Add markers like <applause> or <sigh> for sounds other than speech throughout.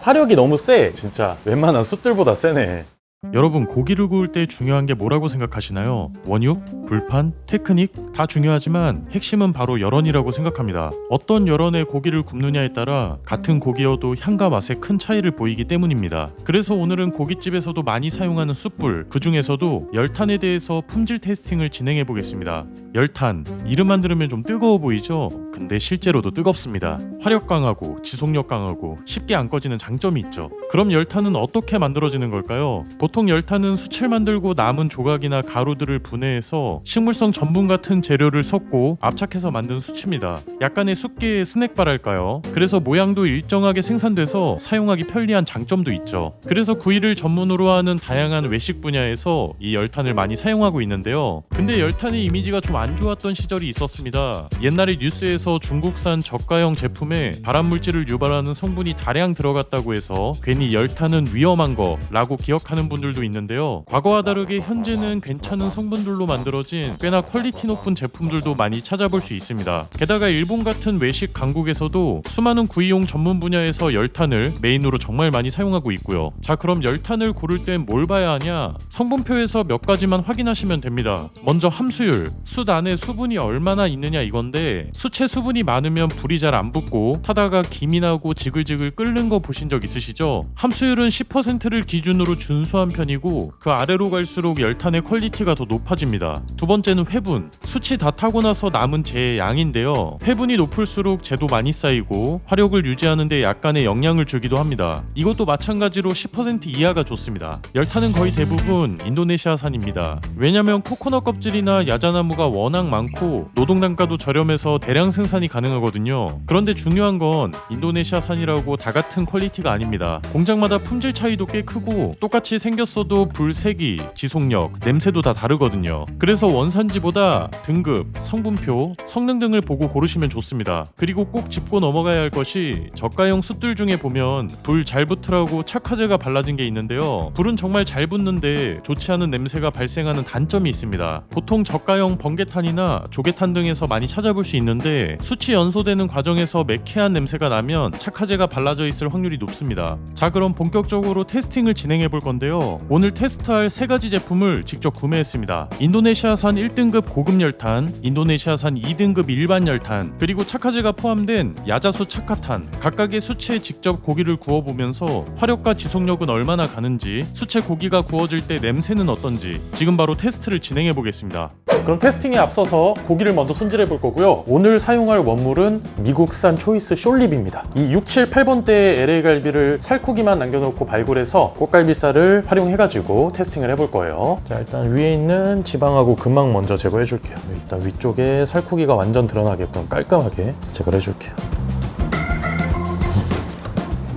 화력이 너무 세. 진짜 웬만한 숯들보다 세네 여러분 고기를 구울 때 중요한 게 뭐라고 생각하시나요? 원육, 불판, 테크닉 다 중요하지만 핵심은 바로 열원이라고 생각합니다. 어떤 열원에 고기를 굽느냐에 따라 같은 고기여도 향과 맛에 큰 차이를 보이기 때문입니다. 그래서 오늘은 고깃집에서도 많이 사용하는 숯불, 그 중에서도 열탄에 대해서 품질 테스팅을 진행해 보겠습니다. 열탄 이름만 들으면 좀 뜨거워 보이죠? 근데 실제로도 뜨겁습니다. 화력 강하고 지속력 강하고 쉽게 안 꺼지는 장점이 있죠. 그럼 열탄은 어떻게 만들어지는 걸까요? 보통 열탄은 숯을 만들고 남은 조각이나 가루들을 분해해서 식물성 전분 같은 재료를 섞고 압착해서 만든 숯입니다. 약간의 숯계의 스낵바랄까요? 그래서 모양도 일정하게 생산돼서 사용하기 편리한 장점도 있죠. 그래서 구이를 전문으로 하는 다양한 외식 분야에서 이 열탄을 많이 사용하고 있는데요. 근데 열탄의 이미지가 좀 안 좋았던 시절이 있었습니다. 옛날에 뉴스에서 중국산 저가형 제품에 발암 물질을 유발하는 성분이 다량 들어갔다고 해서 괜히 열탄은 위험한 거라고 기억하는 분 들도 있는데요. 과거와 다르게 현재는 괜찮은 성분들로 만들어진 꽤나 퀄리티 높은 제품들도 많이 찾아볼 수 있습니다. 게다가 일본 같은 외식 강국에서도 수많은 구이용 전문 분야에서 열탄을 메인으로 정말 많이 사용하고 있고요. 자, 그럼 열탄을 고를 땐 뭘 봐야 하냐? 성분표에서 몇 가지만 확인하시면 됩니다. 먼저 함수율, 숯 안에 수분이 얼마나 있느냐 이건데 수채 수분이 많으면 불이 잘 안 붙고 타다가 김이 나고 지글지글 끓는 거 보신 적 있으시죠? 함수율은 10%를 기준으로 준수 한 편이고 그 아래로 갈수록 열탄의 퀄리티가 더 높아집니다. 두 번째는 회분. 수치 다 타고 나서 남은 재의 양인데요. 회분이 높을수록 재도 많이 쌓이고 화력을 유지하는데 약간의 영향을 주기도 합니다. 이것도 마찬가지로 10% 이하가 좋습니다. 열탄은 거의 대부분 인도네시아산입니다. 왜냐면 코코넛 껍질이나 야자나무가 워낙 많고 노동 단가도 저렴해서 대량 생산이 가능하거든요. 그런데 중요한 건 인도네시아산이라고 다 같은 퀄리티가 아닙니다. 공장마다 품질 차이도 꽤 크고 똑같이 생 겼어도 불 세기, 지속력, 냄새도 다 다르거든요. 그래서 원산지보다 등급, 성분표, 성능 등을 보고 고르시면 좋습니다. 그리고 꼭 짚고 넘어가야 할 것이 저가형 숯들 중에 보면 불 잘 붙으라고 착화제가 발라진 게 있는데요. 불은 정말 잘 붙는데 좋지 않은 냄새가 발생하는 단점이 있습니다. 보통 저가형 번개탄이나 조개탄 등에서 많이 찾아볼 수 있는데 수치 연소되는 과정에서 매캐한 냄새가 나면 착화제가 발라져 있을 확률이 높습니다. 자 그럼 본격적으로 테스팅을 진행해 볼 건데요. 오늘 테스트할 세 가지 제품을 직접 구매했습니다. 인도네시아산 1등급 고급 열탄, 인도네시아산 2등급 일반 열탄, 그리고 착화제가 포함된 야자수 착화탄. 각각의 수치에 직접 고기를 구워보면서 화력과 지속력은 얼마나 가는지, 수채 고기가 구워질 때 냄새는 어떤지 지금 바로 테스트를 진행해 보겠습니다. 그럼 테스팅에 앞서서 고기를 먼저 손질해 볼 거고요. 오늘 사용할 원물은 미국산 초이스 숄립입니다. 이 6, 7, 8번대 LA 갈비를 살코기만 남겨놓고 발굴해서 꽃갈비살을 활용해가지고 테스팅을 해볼 거예요. 자 일단 위에 있는 지방하고 근막 먼저 제거해 줄게요. 일단 위쪽에 살코기가 완전 드러나게끔 깔끔하게 제거를 해 줄게요.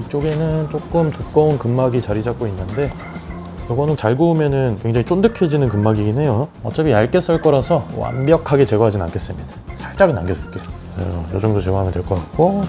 위쪽에는 조금 두꺼운 근막이 자리 잡고 있는데 이거는 잘 구우면은 굉장히 쫀득해지는 근막이긴 해요. 어차피 얇게 썰 거라서 완벽하게 제거하진 않겠습니다. 살짝은 남겨줄게요. 어, 이 정도 제거하면 될 것 같고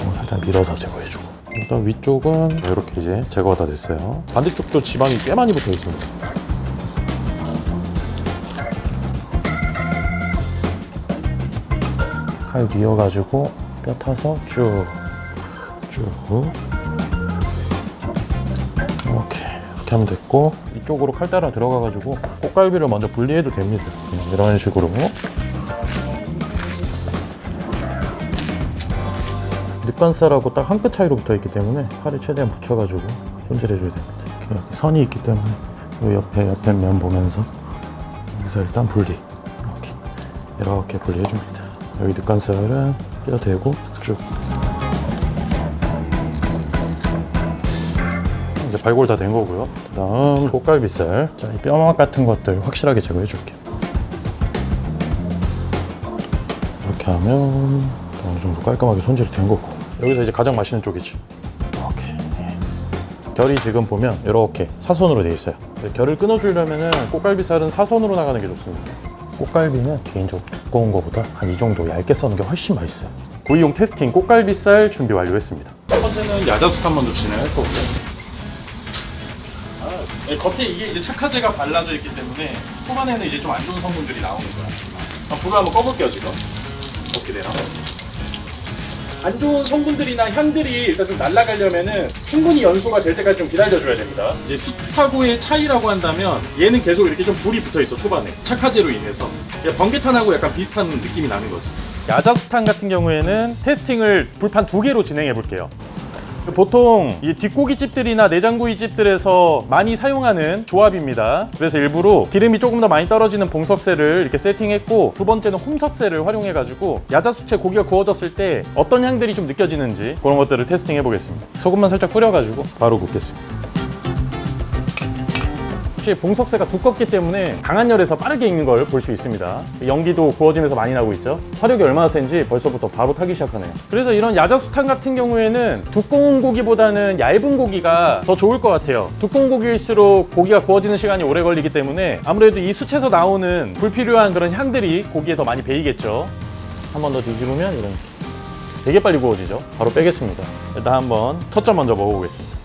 어, 살짝 밀어서 제거해주고 일단 위쪽은 이렇게 이제 제거가 다 됐어요. 반대쪽도 지방이 꽤 많이 붙어 있습니다. 칼 뉘어가지고 뼈 타서 쭉 쭉 이렇게 이렇게 하면 됐고 이쪽으로 칼 따라 들어가가지고 꽃갈비를 먼저 분리해도 됩니다. 그냥 이런 식으로. 밑반살하고 딱 한 끗 차이로 붙어 있기 때문에 칼을 최대한 붙여가지고 손질해 줘야 됩니다. 이렇게, 선이 있기 때문에 이 옆에 옆에 면 보면서 여기서 일단 분리. 이렇게. 이렇게 분리해 줍니다. 여기 늑간살은 뼈 대고 쭉 발골 다 된 거고요. 그다음 꽃갈비살. 자, 이 뼈막 같은 것들 확실하게 제거해 줄게요. 이렇게 하면 어느 정도 깔끔하게 손질이 된 거고. 여기서 이제 가장 맛있는 쪽이지. 이렇게. 예. 결이 지금 보면 이렇게 사선으로 되어 있어요. 결을 끊어주려면은 꽃갈비살은 사선으로 나가는 게 좋습니다. 꽃갈비는 개인적으로 두꺼운 것보다 한 이 정도 얇게 써는 게 훨씬 맛있어요. 구이용 테스팅 꽃갈비살 준비 완료했습니다. 첫 번째는 야자수탄 먼저 진행할 거고요. 네, 겉에 이게 이제 착화제가 발라져 있기 때문에 초반에는 이제 좀 안 좋은 성분들이 나오는 거야. 아, 불을 한번 꺼볼게요 지금. 어떻게 되나? 안 좋은 성분들이나 향들이 일단 좀 날아가려면은 충분히 연소가 될 때까지 좀 기다려줘야 됩니다. 이제 숯하고의 차이라고 한다면 얘는 계속 이렇게 좀 불이 붙어 있어 초반에 착화제로 인해서 번개탄하고 약간 비슷한 느낌이 나는 거지. 야자수탄 같은 경우에는 테스팅을 불판 두 개로 진행해 볼게요. 보통 이 뒷고기 집들이나 내장구이 집들에서 많이 사용하는 조합입니다. 그래서 일부러 기름이 조금 더 많이 떨어지는 봉석쇠를 이렇게 세팅했고 두 번째는 홈석쇠를 활용해 가지고 야자수채 고기가 구워졌을 때 어떤 향들이 좀 느껴지는지 그런 것들을 테스팅 해 보겠습니다. 소금만 살짝 뿌려가지고 바로 굽겠습니다. 혹시 봉석쇠가 두껍기 때문에 강한 열에서 빠르게 익는 걸 볼 수 있습니다. 연기도 구워지면서 많이 나고 있죠. 화력이 얼마나 센지 벌써부터 바로 타기 시작하네요. 그래서 이런 야자수탄 같은 경우에는 두꺼운 고기보다는 얇은 고기가 더 좋을 것 같아요. 두꺼운 고기일수록 고기가 구워지는 시간이 오래 걸리기 때문에 아무래도 이 수채에서 나오는 불필요한 그런 향들이 고기에 더 많이 배이겠죠. 한 번 더 뒤집으면 이런 되게 빨리 구워지죠. 바로 빼겠습니다. 일단 한번 첫점 먼저 먹어보겠습니다.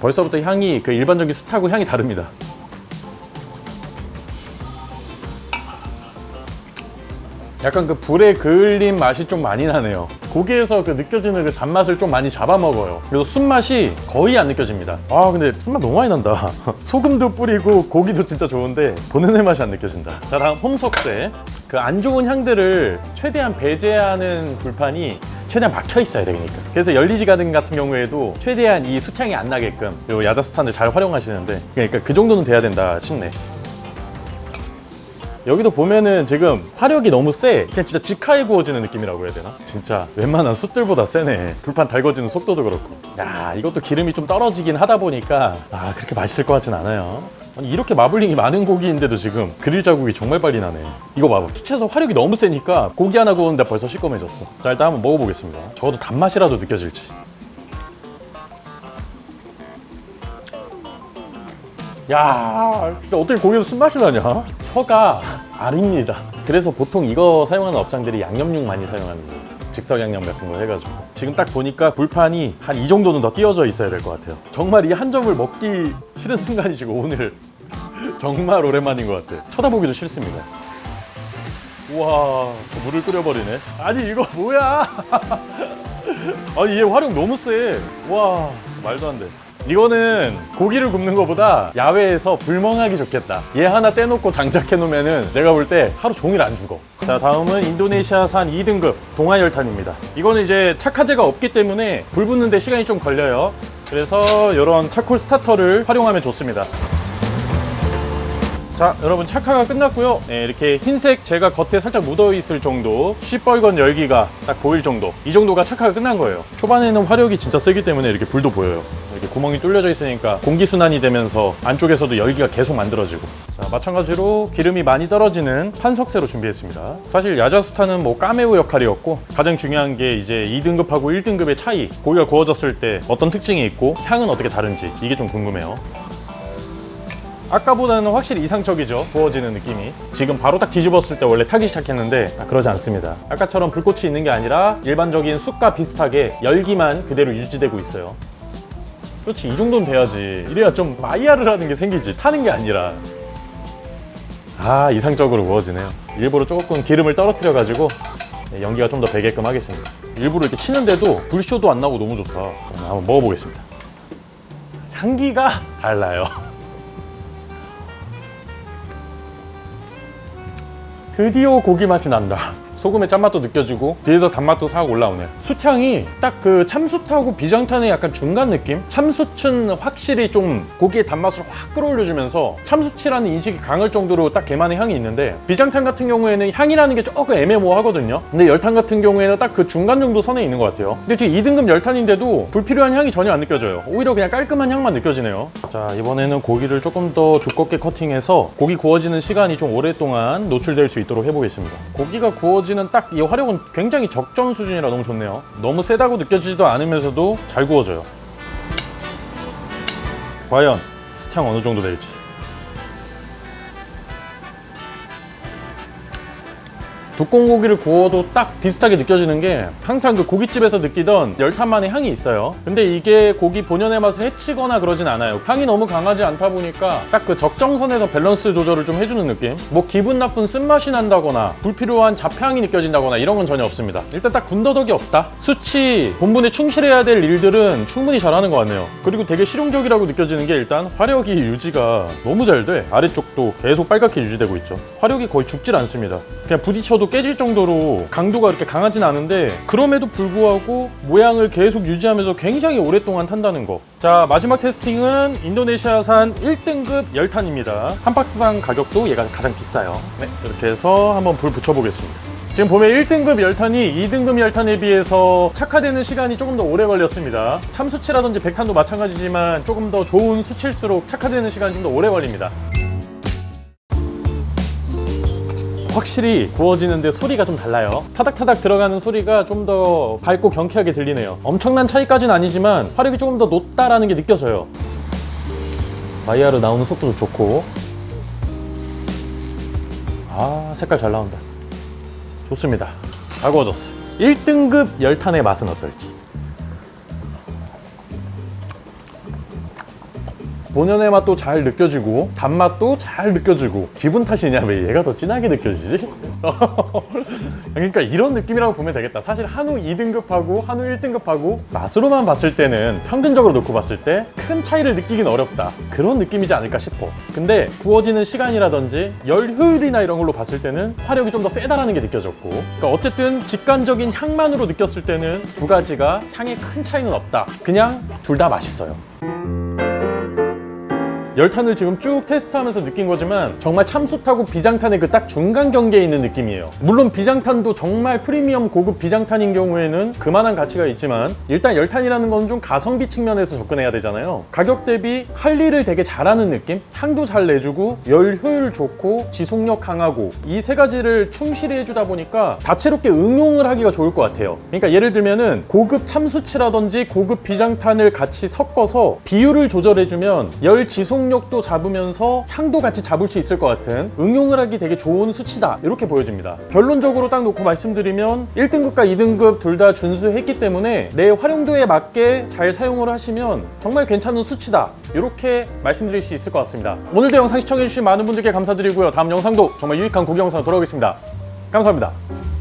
벌써부터 향이 그 일반적인 숯하고 향이 다릅니다. 약간 그 불에 그을린 맛이 좀 많이 나네요. 고기에서 그 느껴지는 그 단맛을 좀 많이 잡아먹어요. 그래서 순맛이 거의 안 느껴집니다. 아, 근데 순맛 너무 많이 난다. <laughs> 소금도 뿌리고 고기도 진짜 좋은데 애 맛이 안 느껴진다. 자, 다음 홈석쇠. 그 안 좋은 향들을 최대한 배제하는 불판이 최대한 막혀 있어야 되니까. 그래서 열리지 가든 같은 경우에도 최대한 이 수향이 안 나게끔 요 야자수탄을 잘 활용하시는데 그러니까 그 정도는 돼야 된다 싶네. 여기도 보면은 지금 화력이 너무 세. 그냥 진짜 직하에 구워지는 느낌이라고 해야 되나? 진짜 웬만한 숯들보다 세네. 불판 달궈지는 속도도 그렇고. 야, 이것도 기름이 좀 떨어지긴 하다 보니까 아, 그렇게 맛있을 것 같진 않아요. 아니, 이렇게 마블링이 많은 고기인데도 지금 그릴 자국이 정말 빨리 나네. 이거 봐봐. 투체에서 화력이 너무 세니까 고기 하나 구웠는데 벌써 시꺼매졌어. 자, 일단 한번 먹어보겠습니다. 적어도 단맛이라도 느껴질지. 야, 진짜 어떻게 고기에서 쓴맛이 나냐? 혀가 아립니다. 그래서 보통 이거 사용하는 업장들이 양념육 많이 사용합니다. 즉석 양념 같은 거 해가지고. 지금 딱 보니까 불판이 한 이 정도는 더 띄어져 있어야 될 것 같아요. 정말 이 한 점을 먹기 싫은 순간이 지금 오늘 <laughs> 정말 오랜만인 것 같아요. 쳐다보기도 싫습니다. 우와, 물을 끓여버리네. 아니, 이거 뭐야? <laughs> 아니, 얘 화력 너무 세. 와, 말도 안 돼. 이거는 고기를 굽는 것보다 야외에서 불멍하기 좋겠다. 얘 하나 떼놓고 장착해 놓으면은 내가 볼 때 하루 종일 안 죽어. 자, 다음은 인도네시아산 2등급 동아열탄입니다. 이거는 이제 착화제가 없기 때문에 불 붙는데 시간이 좀 걸려요. 그래서 이런 차콜 스타터를 활용하면 좋습니다. 자 여러분 착화가 끝났고요 네, 이렇게 흰색 제가 겉에 살짝 묻어 있을 정도 시뻘건 열기가 딱 보일 정도 이 정도가 착화가 끝난 거예요 초반에는 화력이 진짜 세기 때문에 이렇게 불도 보여요 이렇게 구멍이 뚫려져 있으니까 공기순환이 되면서 안쪽에서도 열기가 계속 만들어지고. 자 마찬가지로 기름이 많이 떨어지는 판석쇠로 준비했습니다. 사실 야자수타는 뭐 까메오 역할이었고 가장 중요한 게 이제 2등급하고 1등급의 차이 고기가 구워졌을 때 어떤 특징이 있고 향은 어떻게 다른지 이게 좀 궁금해요. 아까보다는 확실히 이상적이죠 구워지는 느낌이. 지금 바로 딱 뒤집었을 때 원래 타기 시작했는데 아, 그러지 않습니다. 아까처럼 불꽃이 있는 게 아니라 일반적인 숯과 비슷하게 열기만 그대로 유지되고 있어요 그렇지 이 정도는 돼야지. 이래야 좀 마이야르라는 게 생기지. 타는 게 아니라. 아 이상적으로 구워지네요. 일부러 조금 기름을 떨어뜨려 가지고 연기가 좀 더 배게끔 하겠습니다. 일부러 이렇게 치는데도 불쇼도 안 나고 너무 좋다. 한번 먹어보겠습니다. 향기가 <laughs> 달라요. 드디어 고기 맛이 난다. 소금의 짠맛도 느껴지고 뒤에서 단맛도 싹 올라오네. 숯향이 딱 그 참숯하고 비장탄의 약간 중간 느낌? 참숯은 확실히 좀 고기의 단맛을 확 끌어올려주면서 참숯이라는 인식이 강할 정도로 딱 걔만의 향이 있는데 비장탄 같은 경우에는 향이라는 게 조금 애매모호하거든요. 근데 열탄 같은 경우에는 딱 그 중간 정도 선에 있는 것 같아요. 근데 지금 2등급 열탄인데도 불필요한 향이 전혀 안 느껴져요. 오히려 그냥 깔끔한 향만 느껴지네요. 자 이번에는 고기를 조금 더 두껍게 커팅해서 고기 구워지는 시간이 좀 오랫동안 노출될 수 있도록 해보겠습니다. 고기가 구워지 는 딱 이 화력은 굉장히 적정 수준이라 너무 좋네요. 너무 세다고 느껴지지도 않으면서도 잘 구워져요. 과연 수창 어느 정도 될지. 두꺼운 고기를 구워도 딱 비슷하게 느껴지는 게 항상 그 고깃집에서 느끼던 열탄만의 향이 있어요. 근데 이게 고기 본연의 맛을 해치거나 그러진 않아요. 향이 너무 강하지 않다 보니까 딱 그 적정선에서 밸런스 조절을 좀 해주는 느낌? 뭐 기분 나쁜 쓴맛이 난다거나 불필요한 잡향이 느껴진다거나 이런 건 전혀 없습니다. 일단 딱 군더더기 없다. 수치, 본분에 충실해야 될 일들은 충분히 잘하는 것 같네요. 그리고 되게 실용적이라고 느껴지는 게 일단 화력이 유지가 너무 잘 돼. 아래쪽도 계속 빨갛게 유지되고 있죠. 화력이 거의 죽질 않습니다. 그냥 부딪혀도 깨질 정도로 강도가 이렇게 강하진 않은데 그럼에도 불구하고 모양을 계속 유지하면서 굉장히 오랫동안 탄다는 거. 자 마지막 테스팅은 인도네시아산 1등급 열탄입니다. 한 박스당 가격도 얘가 가장 비싸요. 네, 이렇게 해서 한번 불 붙여보겠습니다. 지금 보면 1등급 열탄이 2등급 열탄에 비해서 착화되는 시간이 조금 더 오래 걸렸습니다. 참수치라든지 백탄도 마찬가지지만 조금 더 좋은 수치일수록 착화되는 시간이 좀 더 오래 걸립니다. 확실히 구워지는데 소리가 좀 달라요. 타닥타닥 들어가는 소리가 좀 더 밝고 경쾌하게 들리네요. 엄청난 차이까지는 아니지만 화력이 조금 더 높다라는 게 느껴져요. 마이야르 나오는 속도도 좋고 아 색깔 잘 나온다. 좋습니다. 다 구워졌어. 1등급 열탄의 맛은 어떨지. 본연의 맛도 잘 느껴지고 단맛도 잘 느껴지고 기분 탓이냐? 왜 얘가 더 진하게 느껴지지? <laughs> 그러니까 이런 느낌이라고 보면 되겠다. 사실 한우 2등급하고 한우 1등급하고 맛으로만 봤을 때는 평균적으로 놓고 봤을 때 큰 차이를 느끼긴 어렵다. 그런 느낌이지 않을까 싶어. 근데 구워지는 시간이라든지 열 효율이나 이런 걸로 봤을 때는 화력이 좀 더 세다라는 게 느껴졌고 그러니까 어쨌든 직관적인 향만으로 느꼈을 때는 두 가지가 향에 큰 차이는 없다. 그냥 둘 다 맛있어요 열탄을 지금 쭉 테스트하면서 느낀 거지만 정말 참숯하고 비장탄의 그 딱 중간 경계에 있는 느낌이에요. 물론 비장탄도 정말 프리미엄 고급 비장탄인 경우에는 그만한 가치가 있지만 일단 열탄이라는 건 좀 가성비 측면에서 접근해야 되잖아요. 가격 대비 할 일을 되게 잘하는 느낌? 향도 잘 내주고 열 효율 좋고 지속력 강하고 이 세 가지를 충실히 해주다 보니까 다채롭게 응용을 하기가 좋을 것 같아요. 그러니까 예를 들면은 고급 참수치라든지 고급 비장탄을 같이 섞어서 비율을 조절해주면 열 지속 력도 잡으면서 향도 같이 잡을 수 있을 것 같은 응용을 하기 되게 좋은 수치다 이렇게 보여집니다. 결론적으로 딱 놓고 말씀드리면 1등급과 2등급 둘 다 준수했기 때문에 내 활용도에 맞게 잘 사용을 하시면 정말 괜찮은 수치다 이렇게 말씀드릴 수 있을 것 같습니다. 오늘도 영상 시청해주신 많은 분들께 감사드리고요. 다음 영상도 정말 유익한 고기 영상으로 돌아오겠습니다. 감사합니다.